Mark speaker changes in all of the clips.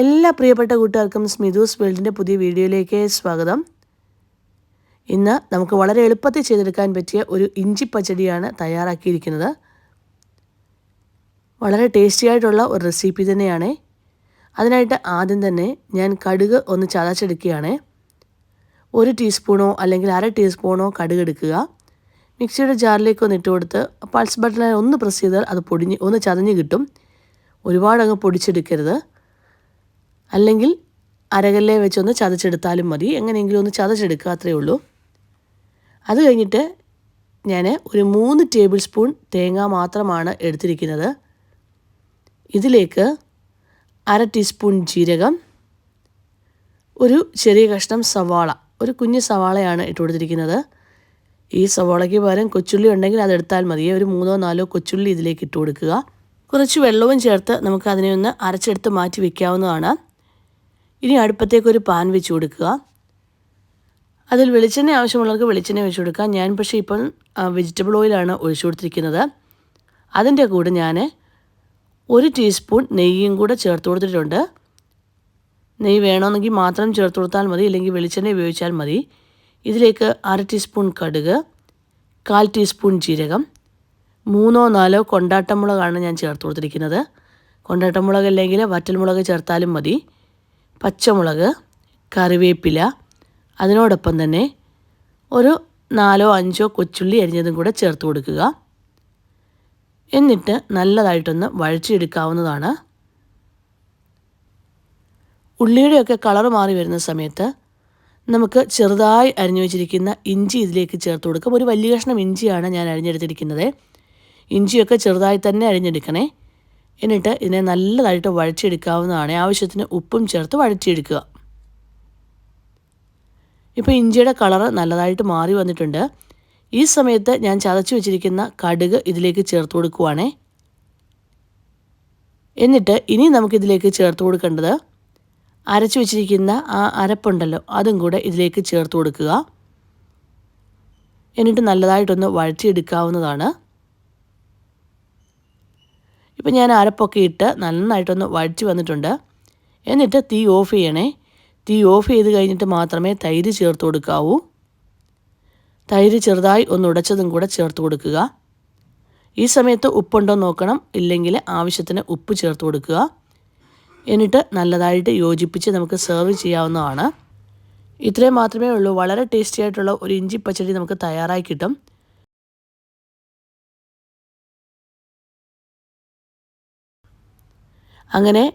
Speaker 1: എല്ലാ പ്രിയപ്പെട്ട കൂട്ടുകാർക്കും സ്മിതൂസ് വേൾഡിന്റെ പുതിയ വീഡിയോയിലേക്ക് സ്വാഗതം. ഇന്ന് നമുക്ക് വളരെ എളുപ്പത്തിൽ ചെയ്തെടുക്കാൻ പറ്റിയ ഒരു ഇഞ്ചി പച്ചടിയാണ് തയ്യാറാക്കിയിരിക്കുന്നത്. വളരെ ടേസ്റ്റി ആയിട്ടുള്ള ഒരു റെസിപ്പി തന്നെയാണ്. അതിനായിട്ട് ആദ്യം തന്നെ ഞാൻ കടുക് ഒന്ന് ചതച്ചെടുക്കുകയാണ്. ഒരു ടീസ്പൂണോ അല്ലെങ്കിൽ അര ടീസ്പൂണോ കടുക് എടുക്കുക. മിക്സിയുടെ ജാറിലേക്ക് ഒന്ന് ഇട്ട് കൊടുത്ത് പൾസ് ബട്ടണിൽ ഒന്ന് പ്രസ് ചെയ്താൽ അത് പൊടിഞ്ഞ് ഒന്ന് ചതഞ്ഞ് കിട്ടും. ഒരുപാടങ്ങ് പൊടിച്ചെടുക്കരുത്. അല്ലെങ്കിൽ അരകല്ലേ വെച്ചൊന്ന് ചതച്ചെടുത്താലും മതി. എങ്ങനെയെങ്കിലും ഒന്ന് ചതച്ചെടുക്കുക അത്രയേ ഉള്ളൂ. അത് കഴിഞ്ഞിട്ട് ഞാൻ ഒരു മൂന്ന് ടേബിൾ സ്പൂൺ തേങ്ങ മാത്രമാണ് എടുത്തിരിക്കുന്നത്. ഇതിലേക്ക് അര ടീസ്പൂൺ ജീരകം ഒരു ചെറിയ കഷ്ണം സവാള ഒരു കുഞ്ഞ് സവാളയാണ് ഇട്ട് കൊടുത്തിരിക്കുന്നത്. ഈ സവാളയ്ക്ക് പകരം കൊച്ചുള്ളി ഉണ്ടെങ്കിൽ അതെടുത്താൽ മതി. ഒരു മൂന്നോ നാലോ കൊച്ചുള്ളി ഇതിലേക്ക് ഇട്ട് കൊടുക്കുക. കുറച്ച് വെള്ളവും ചേർത്ത് നമുക്ക് അതിനെ ഒന്ന് അരച്ചെടുത്ത് മാറ്റി വയ്ക്കാവുന്നതാണ് ഇനി അടുപ്പത്തേക്ക് ഒരു പാൻ വെച്ച് കൊടുക്കുക. അതിൽ വെളിച്ചെണ്ണ ആവശ്യമുള്ളവർക്ക് വെളിച്ചെണ്ണ വെച്ച് കൊടുക്കാം. ഞാൻ പക്ഷേ ഇപ്പം വെജിറ്റബിൾ ഓയിലാണ് ഒഴിച്ചു കൊടുത്തിരിക്കുന്നത്. അതിന്റെ കൂടെ ഞാൻ ഒരു ടീസ്പൂൺ നെയ്യും കൂടെ ചേർത്ത് കൊടുത്തിട്ടുണ്ട്. നെയ്യ് വേണമെന്നെങ്കിൽ മാത്രം ചേർത്ത് കൊടുത്താൽ മതി അല്ലെങ്കിൽ വെളിച്ചെണ്ണ ഉപയോഗിച്ചാൽ മതി. ഇതിലേക്ക് അര ടീസ്പൂൺ കടുക് കാൽ ടീസ്പൂൺ ജീരകം മൂന്നോ നാലോ കൊണ്ടാട്ടമുളകാണ് ഞാൻ ചേർത്ത് കൊടുത്തിരിക്കുന്നത്. കൊണ്ടാട്ടമുളക് അല്ലെങ്കിൽ വറ്റൽമുളക് ചേർത്താലും മതി. പച്ചമുളക് കറിവേപ്പില അതിനോടൊപ്പം തന്നെ ഒരു നാലോ അഞ്ചോ കൊച്ചുള്ളി അരിഞ്ഞതും കൂടെ ചേർത്ത് കൊടുക്കുക. എന്നിട്ട് നല്ലതായിട്ടൊന്ന് വഴച്ചെടുക്കാവുന്നതാണ് ഉള്ളിയുടെയൊക്കെ കളർ മാറി വരുന്ന സമയത്ത് നമുക്ക് ചെറുതായി അരിഞ്ഞു വെച്ചിരിക്കുന്ന ഇഞ്ചി ഇതിലേക്ക് ചേർത്ത് കൊടുക്കാം. ഒരു വലിയ കഷ്ണം ഇഞ്ചിയാണ് ഞാൻ അരിഞ്ഞെടുത്തിരിക്കുന്നത്. ഇഞ്ചിയൊക്കെ ചെറുതായി തന്നെ അരിഞ്ഞെടുക്കണേ. എന്നിട്ട് ഇതിനെ നല്ലതായിട്ട് വഴച്ചെടുക്കാവുന്നതാണ് ആവശ്യത്തിന് ഉപ്പും ചേർത്ത് വഴച്ചെടുക്കുക ഇപ്പോൾ ഇഞ്ചിയുടെ കളറ് നല്ലതായിട്ട് മാറി വന്നിട്ടുണ്ട്. ഈ സമയത്ത് ഞാൻ ചതച്ചു വെച്ചിരിക്കുന്ന കടുക് ഇതിലേക്ക് ചേർത്ത് കൊടുക്കുവാണേ. എന്നിട്ട് ഇനി നമുക്കിതിലേക്ക് ചേർത്ത് കൊടുക്കേണ്ടത് അരച്ചു വെച്ചിരിക്കുന്ന ആ അരപ്പുണ്ടല്ലോ അതും കൂടെ ഇതിലേക്ക് ചേർത്ത് കൊടുക്കുക. എന്നിട്ട് നല്ലതായിട്ടൊന്ന് വഴറ്റിയെടുക്കാവുന്നതാണ്. ഇപ്പം ഞാൻ അരപ്പൊക്കെ ഇട്ട് നന്നായിട്ടൊന്ന് വഴിച്ച് വന്നിട്ടുണ്ട്. എന്നിട്ട് തീ ഓഫ് ചെയ്യണേ. തീ ഓഫ് ചെയ്ത് കഴിഞ്ഞിട്ട് മാത്രമേ തൈര് ചേർത്ത് കൊടുക്കാവൂ. തൈര് ചെറുതായി ഒന്ന് ഉടച്ചതും കൂടെ ചേർത്ത് കൊടുക്കുക. ഈ സമയത്ത് ഉപ്പുണ്ടോ നോക്കണം. ഇല്ലെങ്കിൽ ആവശ്യത്തിന് ഉപ്പ് ചേർത്ത് കൊടുക്കുക. എന്നിട്ട് നല്ലതായിട്ട് യോജിപ്പിച്ച് നമുക്ക് സെർവ് ചെയ്യാവുന്നതാണ്. ഇത്രയും മാത്രമേ ഉള്ളൂ. വളരെ ടേസ്റ്റി ആയിട്ടുള്ള ഒരു ഇഞ്ചി പച്ചടി നമുക്ക് തയ്യാറായി കിട്ടും. അങ്ങനെ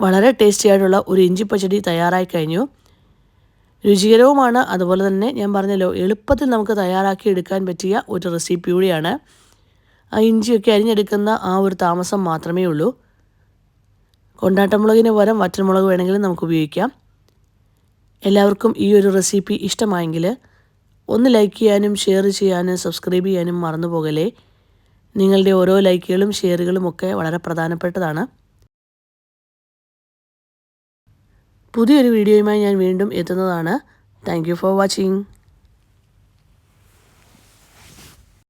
Speaker 1: വളരെ ടേസ്റ്റി ആയിട്ടുള്ള ഒരു ഇഞ്ചി പച്ചടി തയ്യാറായി കഴിഞ്ഞു. രുചികരവുമാണ്. അതുപോലെ തന്നെ ഞാൻ പറഞ്ഞല്ലോ എളുപ്പത്തിൽ നമുക്ക് തയ്യാറാക്കി എടുക്കാൻ പറ്റിയ ഒരു റെസിപ്പി കൂടിയാണ്. ആ ഇഞ്ചിയൊക്കെ അരിഞ്ഞെടുക്കുന്ന ആ ഒരു താമസം മാത്രമേ ഉള്ളൂ. കൊണ്ടാട്ടമുളകിന് പകരം വറ്റൻമുളക് വേണമെങ്കിലും നമുക്ക് ഉപയോഗിക്കാം. എല്ലാവർക്കും ഈ ഒരു റെസിപ്പി ഇഷ്ടമായെങ്കിൽ ഒന്ന് ലൈക്ക് ചെയ്യാനും ഷെയർ ചെയ്യാനും സബ്സ്ക്രൈബ് ചെയ്യാനും മറന്നു പോകലേ നിങ്ങളുടെ ഓരോ ലൈക്കുകളും ഷെയറുകളും ഒക്കെ വളരെ പ്രധാനപ്പെട്ടതാണ്. പുതിയൊരു വീഡിയോയുമായി ഞാൻ വീണ്ടും എത്തുന്നതാണ്. Thank for watching